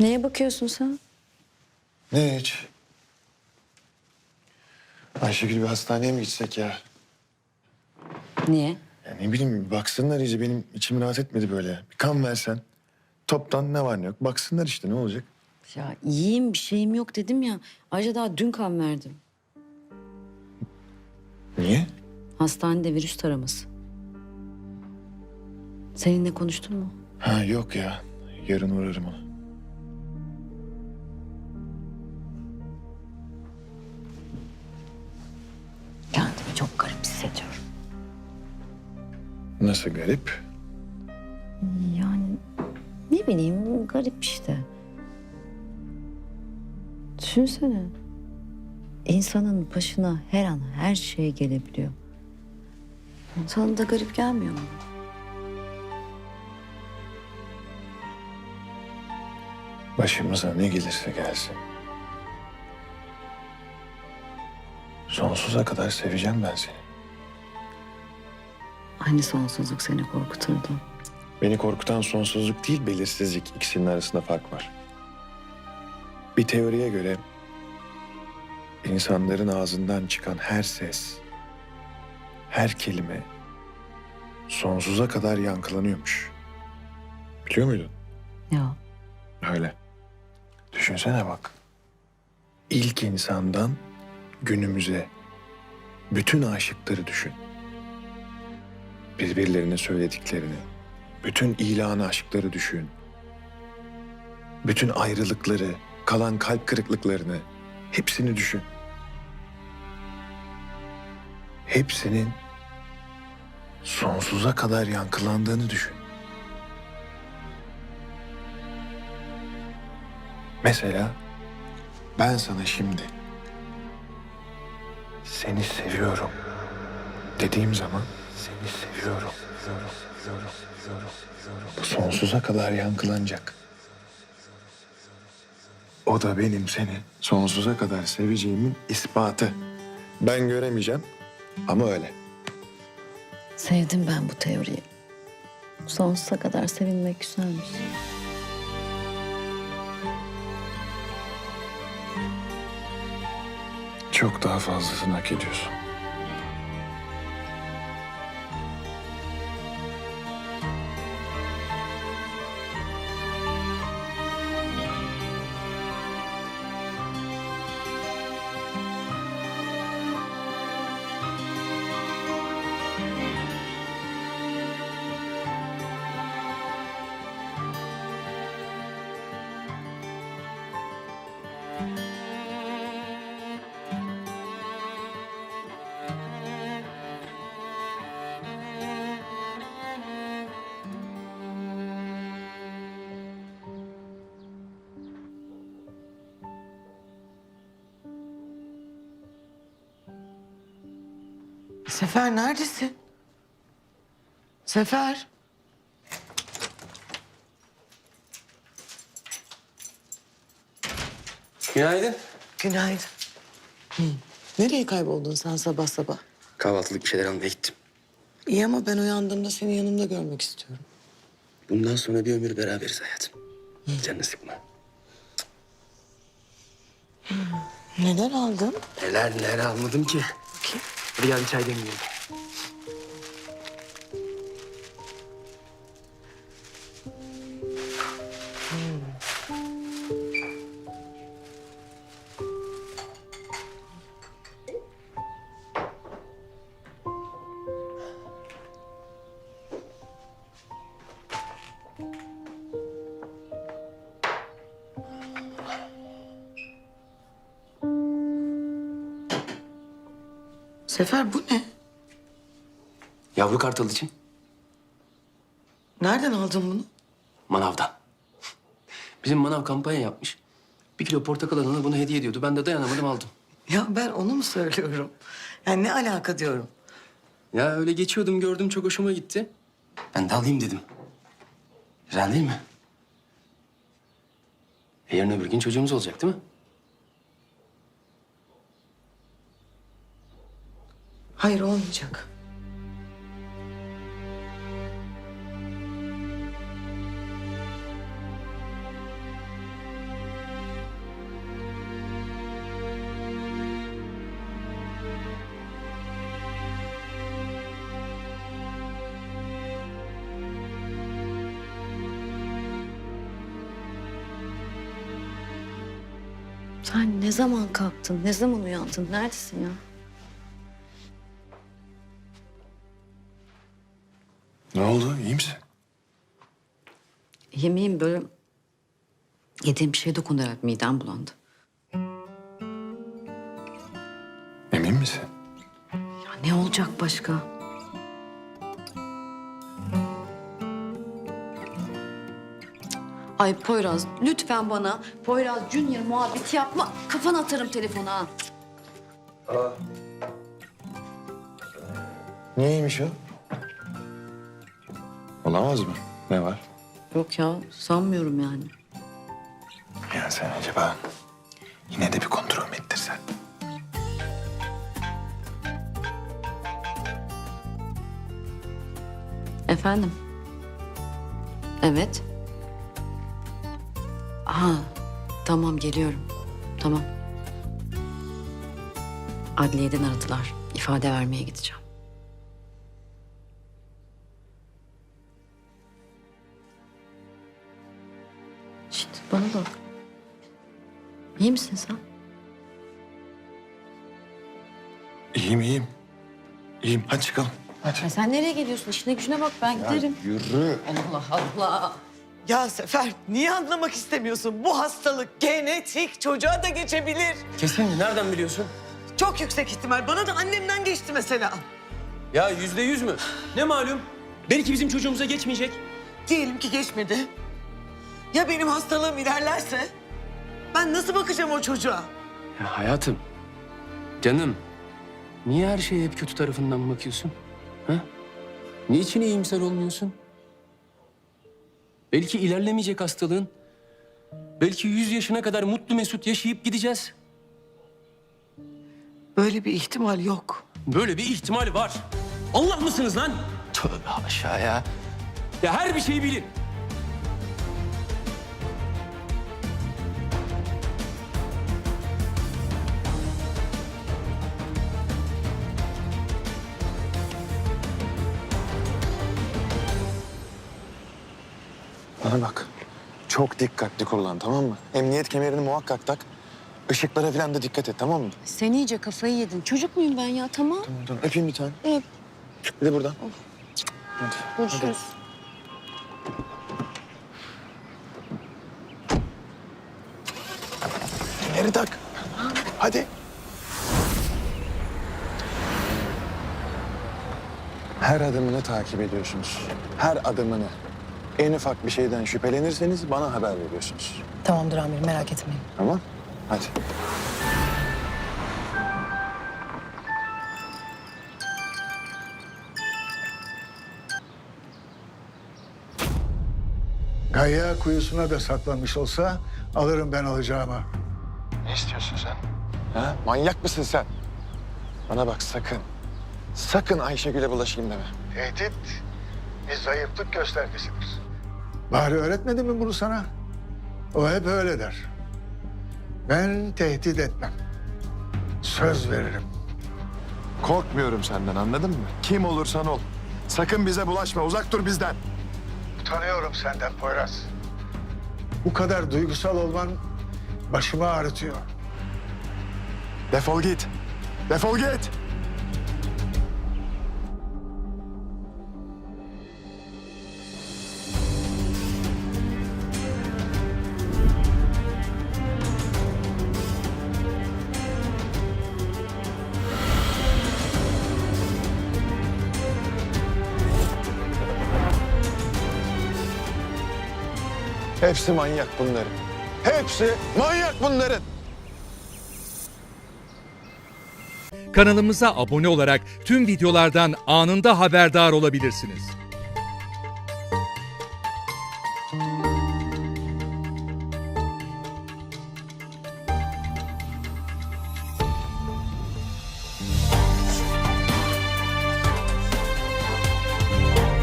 Neye bakıyorsun sen? Ne hiç? Ayşegül bir hastaneye mi gitsek ya? Niye? Ya ne bileyim baksınlar iyice benim içim rahat etmedi böyle. Bir kan versen. Toptan ne var ne yok. Baksınlar işte ne olacak? Ya iyiyim bir şeyim yok dedim ya. Ayrıca daha dün kan verdim. Niye? Hastanede virüs taraması. Seninle konuştun mu? Ha yok ya. Yarın uğrarım ona. Nasıl garip? Yani ne bileyim garip işte. Düşünsene. İnsanın başına her an her şey gelebiliyor. Sana da garip gelmiyor mu? Başımıza ne gelirse gelsin. Sonsuza kadar seveceğim ben seni. Aynı sonsuzluk seni korkuturdu. Beni korkutan sonsuzluk değil belirsizlik. İkisinin arasında fark var. Bir teoriye göre insanların ağzından çıkan her ses, her kelime sonsuza kadar yankılanıyormuş. Biliyor muydun? Ya Öyle. Düşünsene bak. İlk insandan günümüze bütün aşıkları düşün. Birbirlerine söylediklerini, bütün ilan aşkları düşün. Bütün ayrılıkları, kalan kalp kırıklıklarını hepsini düşün. Hepsinin sonsuza kadar yankılandığını düşün. Mesela ben sana şimdi seni seviyorum dediğim zaman seni seviyorum. Bu sonsuza kadar yankılanacak. O da benim seni sonsuza kadar seveceğimin ispatı. Ben göremeyeceğim ama öyle. sevdim ben bu teoriyi. Sonsuza kadar sevinmek güzelmiş. Çok daha fazlasını hak ediyorsun. Sefer neredesin? Sefer. Günaydın. Günaydın. Hı. Nereye kayboldun sen sabah sabah? Kahvaltılık bir şeyler almaya gittim. İyi ama ben uyandığımda seni yanımda görmek istiyorum. Bundan sonra bir ömür beraberiz hayatım. Canını sıkma. Neler aldın? Neler neler almadım ki. Bakayım. Hadi gel bir çay demleyelim. Sefer bu ne? Yavru kartal için Nereden aldın bunu? manavdan. Bizim manav kampanya yapmış. Bir kilo portakal alana bunu hediye ediyordu. Ben de dayanamadım aldım. Ya ben onu mu söylüyorum? Yani ne alaka diyorum. Ya öyle geçiyordum gördüm çok hoşuma gitti. Ben de alayım dedim. Güzel değil mi? E yarın öbür gün çocuğumuz olacak değil mi? Hayır olmayacak. Sen ne zaman kalktın, ne zaman uyandın, neredesin ya? Ne oldu? İyi misin? Yemeğim böyle... Yediğim bir şey dokundu herhalde. Midem bulandı. Emin misin? Ya ne olacak başka? Ay Poyraz lütfen bana Poyraz Junior muhabbeti yapma. Kafana atarım telefona. ha. Niyeymiş o? Olamaz mı? Ne var? Yok ya sanmıyorum yani. Ya sen acaba yine de bir kontrol mü ettirsen? Efendim? Evet. Ha, tamam geliyorum. Tamam. Adliyeden aradılar. İfade vermeye gideceğim. Bana bak. İyi misin sen? İyiyim iyiyim. İyiyim. Hadi çıkalım. Hadi. Ya sen nereye geliyorsun? İşine gücüne bak ben giderim. Yürü. Allah Allah. Ya Sefer niye anlamak istemiyorsun? Bu hastalık genetik çocuğa da geçebilir. Kesin mi? Nereden biliyorsun? Çok yüksek ihtimal. Bana da annemden geçti mesela. Ya yüzde yüz mü? Ne malum? Belki bizim çocuğumuza geçmeyecek. Diyelim ki geçmedi. Ya benim hastalığım ilerlerse? Ben nasıl bakacağım o çocuğa? Ya hayatım, canım. Niye her şeye hep kötü tarafından bakıyorsun? Ha? Niçin iyimser olmuyorsun? Belki ilerlemeyecek hastalığın. Belki yüz yaşına kadar mutlu mesut yaşayıp gideceğiz. Böyle bir ihtimal yok. Böyle bir ihtimal var. Allah mısınız lan? Tövbe aşağı ya. Ya her bir şeyi bilin. Bana bak. Çok dikkatli kullan tamam mı? Emniyet kemerini muhakkak tak. Işıklara falan da dikkat et tamam mı? Sen iyice kafayı yedin. Çocuk muyum ben ya? Tamam. Tamam tamam. Öpeyim bir tane. Öp. Bir de buradan. Hadi. Görüşürüz. Kemeri tak. Hadi. Her adımını takip ediyorsunuz. Her adımını. En ufak bir şeyden şüphelenirseniz bana haber veriyorsunuz. Tamamdır amirim merak etmeyin. Tamam? Hadi. Gaya kuyusuna da saklanmış olsa alırım ben alacağımı. Ne istiyorsun sen? Ha? Manyak mısın sen? Bana bak sakın. Sakın Ayşegül'e bulaşayım deme. Tehdit bir zayıflık göstergesidir. Bari öğretmedi mi bunu sana? O hep öyle der. Ben tehdit etmem. Söz veririm. Korkmuyorum senden anladın mı? Kim olursan ol. Sakın bize bulaşma. Uzak dur bizden. Utanıyorum senden Poyraz. Bu kadar duygusal olman başımı ağrıtıyor. Defol git. Defol git. Hepsi manyak bunların. Hepsi manyak bunların. Kanalımıza abone olarak tüm videolardan anında haberdar olabilirsiniz.